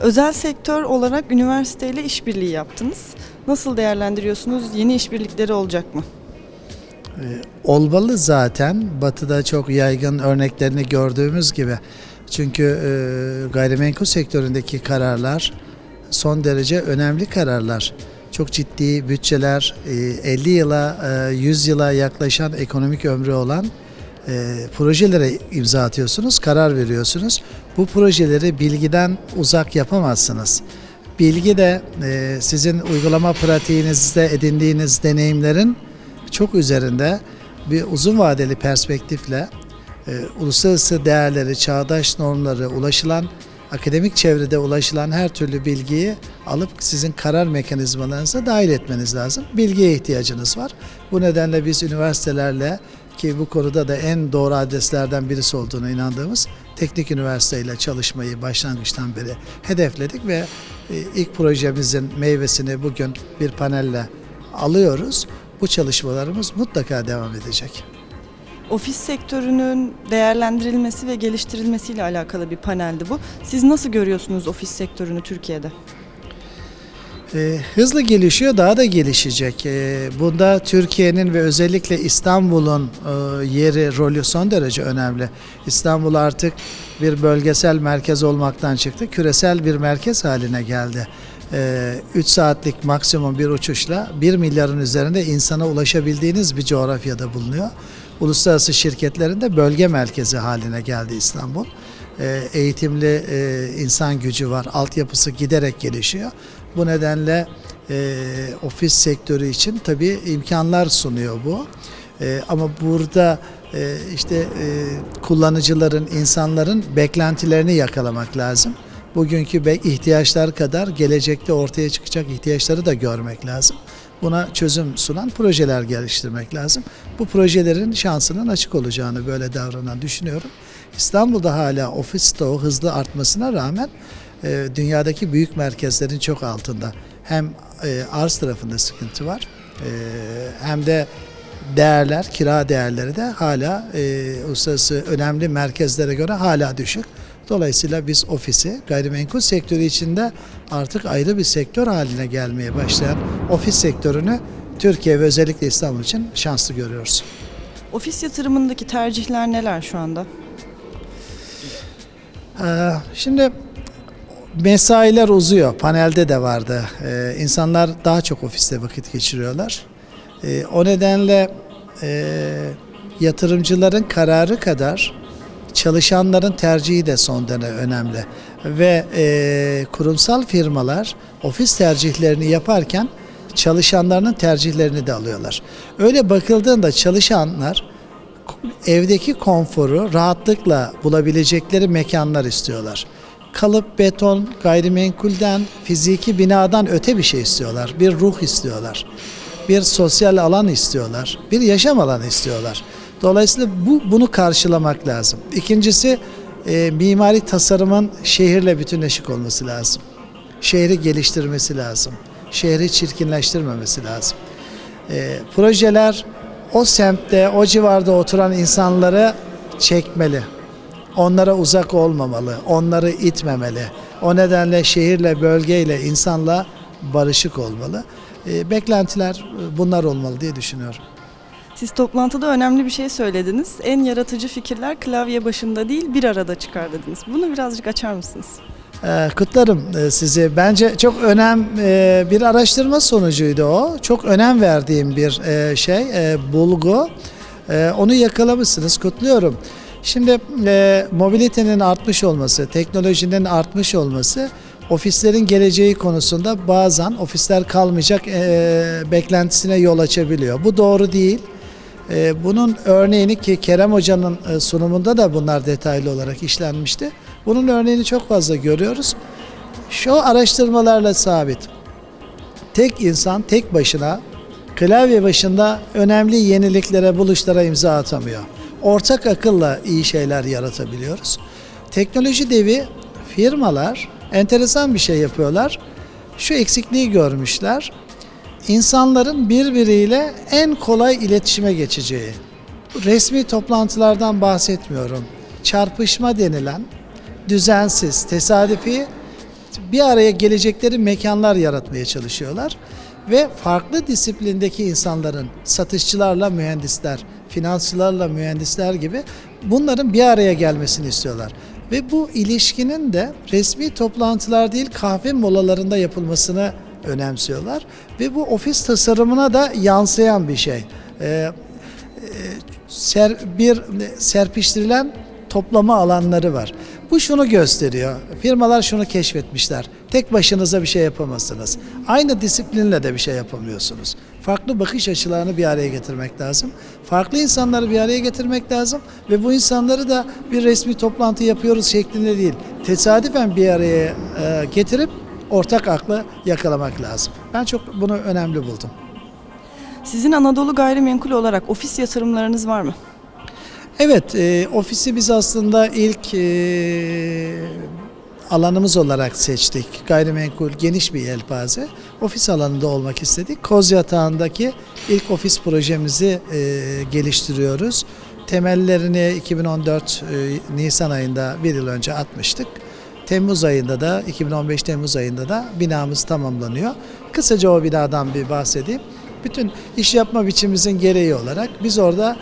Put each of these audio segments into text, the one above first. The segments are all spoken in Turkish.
Özel sektör olarak üniversiteyle işbirliği yaptınız. Nasıl değerlendiriyorsunuz? Yeni işbirlikleri olacak mı? Olmalı zaten. Batı'da çok yaygın örneklerini gördüğümüz gibi. Çünkü e, gayrimenkul sektöründeki kararlar son derece önemli kararlar. Çok ciddi bütçeler, e, 50 yıla, e, 100 yıla yaklaşan ekonomik ömrü olan e, projelere imza atıyorsunuz, karar veriyorsunuz. Bu projeleri bilgiden uzak yapamazsınız. Bilgi de e, sizin uygulama pratiğinizde edindiğiniz deneyimlerin çok üzerinde bir uzun vadeli perspektifle e, uluslararası değerleri, çağdaş normları, ulaşılan akademik çevrede ulaşılan her türlü bilgiyi alıp sizin karar mekanizmalarınıza dahil etmeniz lazım. Bilgiye ihtiyacınız var. Bu nedenle biz üniversitelerle ki bu konuda da en doğru adreslerden birisi olduğuna inandığımız teknik üniversiteyle çalışmayı başlangıçtan beri hedefledik ve e, ilk projemizin meyvesini bugün bir panelle alıyoruz. Bu çalışmalarımız mutlaka devam edecek. Ofis sektörünün değerlendirilmesi ve geliştirilmesiyle alakalı bir paneldi bu. Siz nasıl görüyorsunuz ofis sektörünü Türkiye'de? Ee, hızlı gelişiyor, daha da gelişecek. Ee, bunda Türkiye'nin ve özellikle İstanbul'un e, yeri, rolü son derece önemli. İstanbul artık bir bölgesel merkez olmaktan çıktı, küresel bir merkez haline geldi. 3 saatlik maksimum bir uçuşla 1 milyarın üzerinde insana ulaşabildiğiniz bir coğrafyada bulunuyor. Uluslararası şirketlerin de bölge merkezi haline geldi İstanbul. Eğitimli e, insan gücü var, altyapısı giderek gelişiyor. Bu nedenle e, ofis sektörü için tabii imkanlar sunuyor bu. E, ama burada e, işte e, kullanıcıların, insanların beklentilerini yakalamak lazım. Bugünkü ihtiyaçlar kadar gelecekte ortaya çıkacak ihtiyaçları da görmek lazım. Buna çözüm sunan projeler geliştirmek lazım. Bu projelerin şansının açık olacağını böyle davranan düşünüyorum. İstanbul'da hala ofis stoğu hızlı artmasına rağmen e, dünyadaki büyük merkezlerin çok altında. Hem e, arz tarafında sıkıntı var e, hem de değerler, kira değerleri de hala e, uluslararası önemli merkezlere göre hala düşük. Dolayısıyla biz ofisi gayrimenkul sektörü içinde artık ayrı bir sektör haline gelmeye başlayan ofis sektörünü Türkiye ve özellikle İstanbul için şanslı görüyoruz. Ofis yatırımındaki tercihler neler şu anda? Ee, Şimdi mesailer uzuyor. Panelde de vardı. Ee, insanlar daha çok ofiste vakit geçiriyorlar. Ee, o nedenle e, yatırımcıların kararı kadar çalışanların tercihi de son derece önemli. Ve e, kurumsal firmalar ofis tercihlerini yaparken çalışanlarının tercihlerini de alıyorlar. Öyle bakıldığında çalışanlar evdeki konforu rahatlıkla bulabilecekleri mekanlar istiyorlar. Kalıp, beton, gayrimenkulden, fiziki binadan öte bir şey istiyorlar. Bir ruh istiyorlar. Bir sosyal alan istiyorlar. Bir yaşam alanı istiyorlar. Dolayısıyla bu bunu karşılamak lazım. İkincisi e, mimari tasarımın şehirle bütünleşik olması lazım. Şehri geliştirmesi lazım. Şehri çirkinleştirmemesi lazım. E, projeler o semtte, o civarda oturan insanları çekmeli. Onlara uzak olmamalı, onları itmemeli. O nedenle şehirle, bölgeyle, insanla barışık olmalı. E, beklentiler e, bunlar olmalı diye düşünüyorum. Siz toplantıda önemli bir şey söylediniz. En yaratıcı fikirler klavye başında değil bir arada çıkar dediniz. Bunu birazcık açar mısınız? Ee, Kutlarım e, sizi. Bence çok önem e, bir araştırma sonucuydu o. Çok önem verdiğim bir şey, bulgu. Onu yakalamışsınız. Kutluyorum. Şimdi e, mobilitenin artmış olması, teknolojinin artmış olması ofislerin geleceği konusunda bazen ofisler kalmayacak e, beklentisine yol açabiliyor. Bu doğru değil. E, Bunun örneğini ki Kerem Hoca'nın e, sunumunda da bunlar detaylı olarak işlenmişti. Bunun örneğini çok fazla görüyoruz. Şu araştırmalarla sabit. Tek insan tek başına klavye başında önemli yeniliklere, buluşlara imza atamıyor. Ortak akılla iyi şeyler yaratabiliyoruz. Teknoloji devi firmalar enteresan bir şey yapıyorlar. Şu eksikliği görmüşler. İnsanların birbiriyle en kolay iletişime geçeceği. Resmi toplantılardan bahsetmiyorum. Çarpışma denilen düzensiz, tesadüfi bir araya gelecekleri mekanlar yaratmaya çalışıyorlar ve farklı disiplindeki insanların satışçılarla mühendisler, finansçılarla mühendisler gibi bunların bir araya gelmesini istiyorlar. Ve bu ilişkinin de resmi toplantılar değil kahve molalarında yapılmasını önemsiyorlar ve bu ofis tasarımına da yansıyan bir şey. Ee, ser, bir serpiştirilen toplama alanları var. Bu şunu gösteriyor. Firmalar şunu keşfetmişler. Tek başınıza bir şey yapamazsınız. Aynı disiplinle de bir şey yapamıyorsunuz. Farklı bakış açılarını bir araya getirmek lazım. Farklı insanları bir araya getirmek lazım ve bu insanları da bir resmi toplantı yapıyoruz şeklinde değil. Tesadüfen bir araya e, getirip ortak aklı yakalamak lazım. Ben çok bunu önemli buldum. Sizin Anadolu Gayrimenkul olarak ofis yatırımlarınız var mı? Evet, e, ofisi biz aslında ilk e, alanımız olarak seçtik. Gayrimenkul geniş bir yelpaze. Ofis alanında olmak istedik. Koz Yatağı'ndaki ilk ofis projemizi e, geliştiriyoruz. Temellerini 2014 e, Nisan ayında bir yıl önce atmıştık. Temmuz ayında da 2015 Temmuz ayında da binamız tamamlanıyor. Kısaca o binadan bir bahsedeyim. Bütün iş yapma biçimimizin gereği olarak biz orada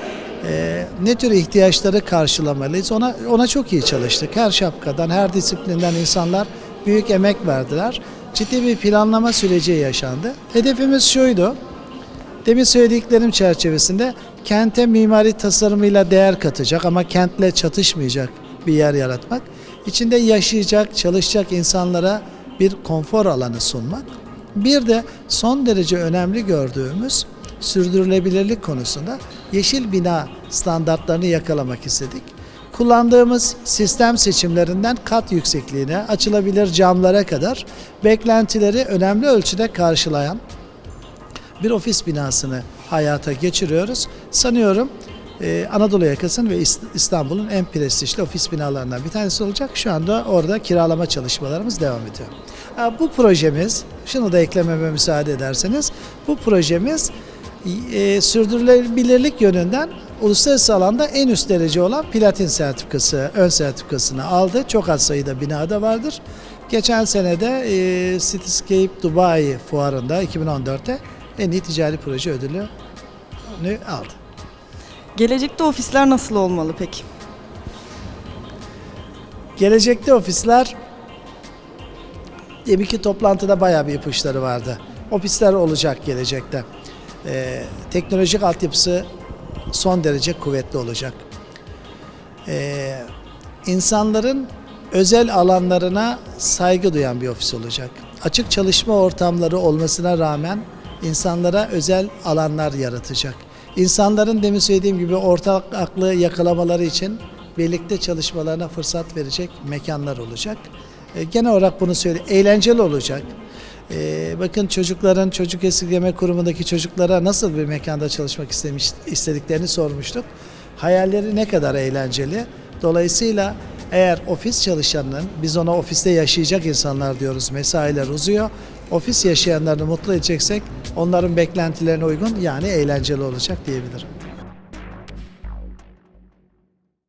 e, ne tür ihtiyaçları karşılamalıyız ona ona çok iyi çalıştık. Her şapkadan, her disiplinden insanlar büyük emek verdiler. Ciddi bir planlama süreci yaşandı. Hedefimiz şuydu. Demin söylediklerim çerçevesinde kente mimari tasarımıyla değer katacak ama kentle çatışmayacak bir yer yaratmak. İçinde yaşayacak, çalışacak insanlara bir konfor alanı sunmak. Bir de son derece önemli gördüğümüz sürdürülebilirlik konusunda yeşil bina standartlarını yakalamak istedik. Kullandığımız sistem seçimlerinden kat yüksekliğine, açılabilir camlara kadar beklentileri önemli ölçüde karşılayan bir ofis binasını hayata geçiriyoruz. Sanıyorum e, Anadolu yakasının ve İst- İstanbul'un en prestijli ofis binalarından bir tanesi olacak. Şu anda orada kiralama çalışmalarımız devam ediyor. Bu projemiz, şunu da eklememe müsaade ederseniz, bu projemiz e, sürdürülebilirlik yönünden uluslararası alanda en üst derece olan platin sertifikası, ön sertifikasını aldı. Çok az sayıda binada vardır. Geçen senede e, Cityscape Dubai fuarında 2014'te en iyi ticari proje ödülünü aldı. Gelecekte ofisler nasıl olmalı peki? Gelecekte ofisler deminki toplantıda bayağı bir ipuçları vardı. Ofisler olacak gelecekte. Ee, teknolojik altyapısı son derece kuvvetli olacak. Ee, insanların özel alanlarına saygı duyan bir ofis olacak. Açık çalışma ortamları olmasına rağmen insanlara özel alanlar yaratacak. İnsanların demin söylediğim gibi ortak aklı yakalamaları için birlikte çalışmalarına fırsat verecek mekanlar olacak. E, genel olarak bunu söyle, eğlenceli olacak. E, bakın çocukların çocuk esirgeme kurumundaki çocuklara nasıl bir mekanda çalışmak istemiş istediklerini sormuştuk. Hayalleri ne kadar eğlenceli. Dolayısıyla eğer ofis çalışanının, biz ona ofiste yaşayacak insanlar diyoruz, mesailer uzuyor. Ofis yaşayanlarını mutlu edeceksek onların beklentilerine uygun yani eğlenceli olacak diyebilirim.